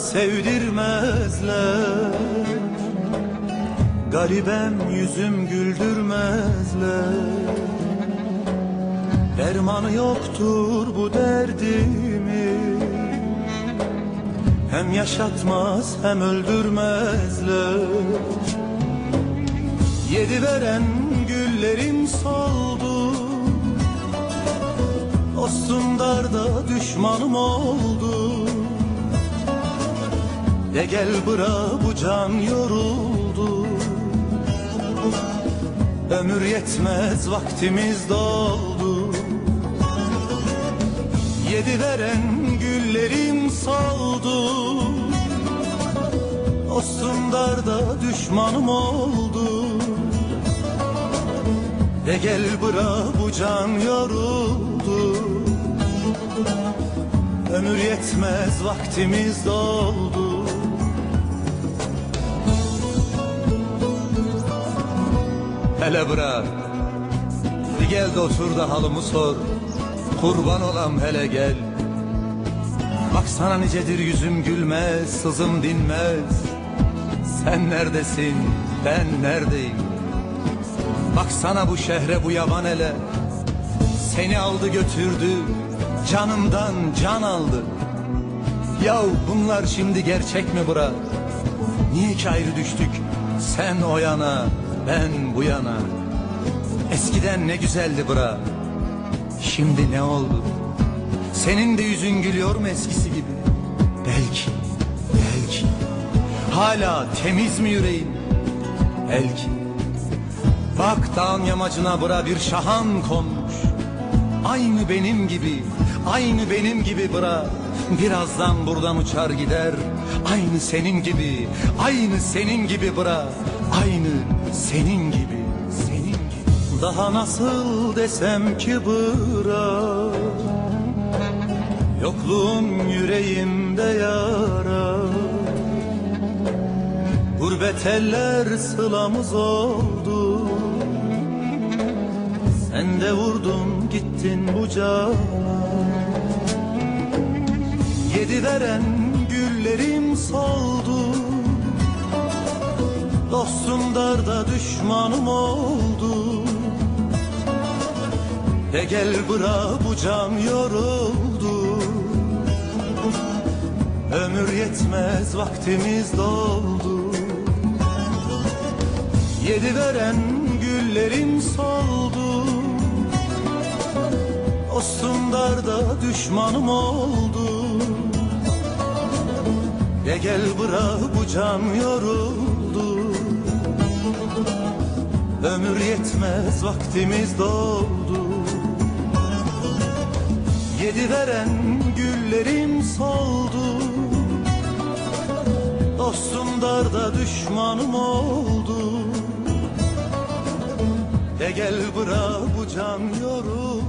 sevdirmezler. Garibem yüzüm güldürmezler. Dermanı yoktur bu derdimin. Hem yaşatmaz hem öldürmezler. Yedi veren güllerim soldu. Dostum darda düşmanım oldu De gel bıra bu can yoruldu. Ömür yetmez vaktimiz doldu. Yedi veren güllerim soldu. Dostum darda düşmanım oldu. De gel bıra bu can yoruldu. Ömür yetmez vaktimiz doldu Hele bırak. Bir gel de otur da halımı sor. Kurban olam hele gel. Bak sana nicedir yüzüm gülmez Sızım dinmez. Sen neredesin? Ben neredeyim? Bak sana bu şehre bu yaban ele. Seni aldı götürdü Canımdan can aldı. Yahu bunlar şimdi gerçek mi bura? Niye ki ayrı düştük Sen o yana ben bu yana. Eskiden ne güzeldi bura. Şimdi ne oldu? Senin de yüzün gülüyor mu eskisi gibi? Belki Belki. Hala temiz mi yüreğin? Belki. Bak dağın yamacına bura bir şahan konmuş. Aynı benim gibi Aynı benim gibi bura. Birazdan buradan uçar gider. Aynı senin gibi Aynı senin gibi bura. Aynı senin gibi Senin gibi. Daha nasıl desem ki bıra? Yokluğun yüreğimde yara. Gurbet eller sılamız oldu Sen de vurdun gittin bu cana. Yedi veren güllerim soldu Dostum darda düşmanım oldu. De gel bıra bu can yoruldu. Ömür yetmez vaktimiz doldu. Yedi veren güllerim soldu. Dostum darda düşmanım oldu. De gel bıra bu can yoruldu yetmez vaktimiz doldu. Yedi veren güllerim soldu. Dostum darda düşmanım oldu. De gel bıra bu can yoruldu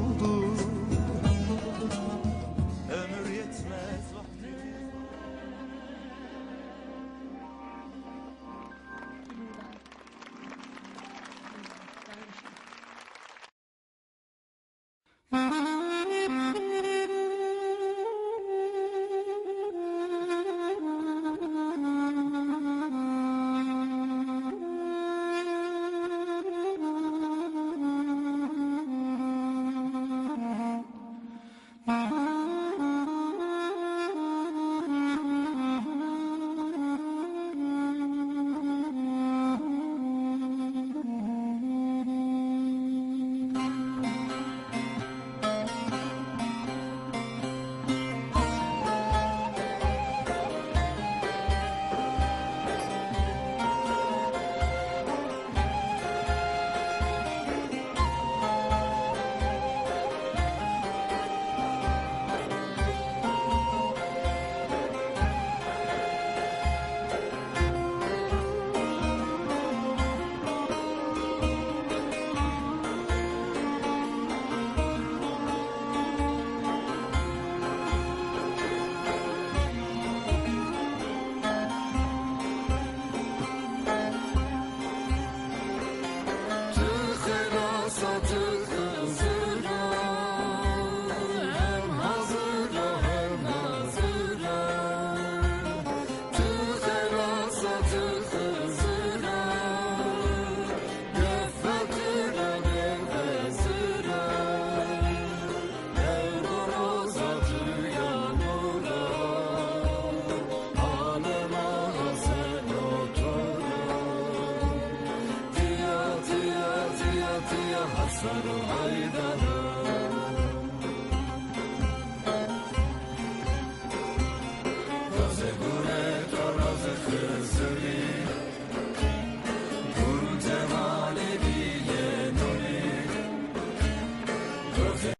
so Solo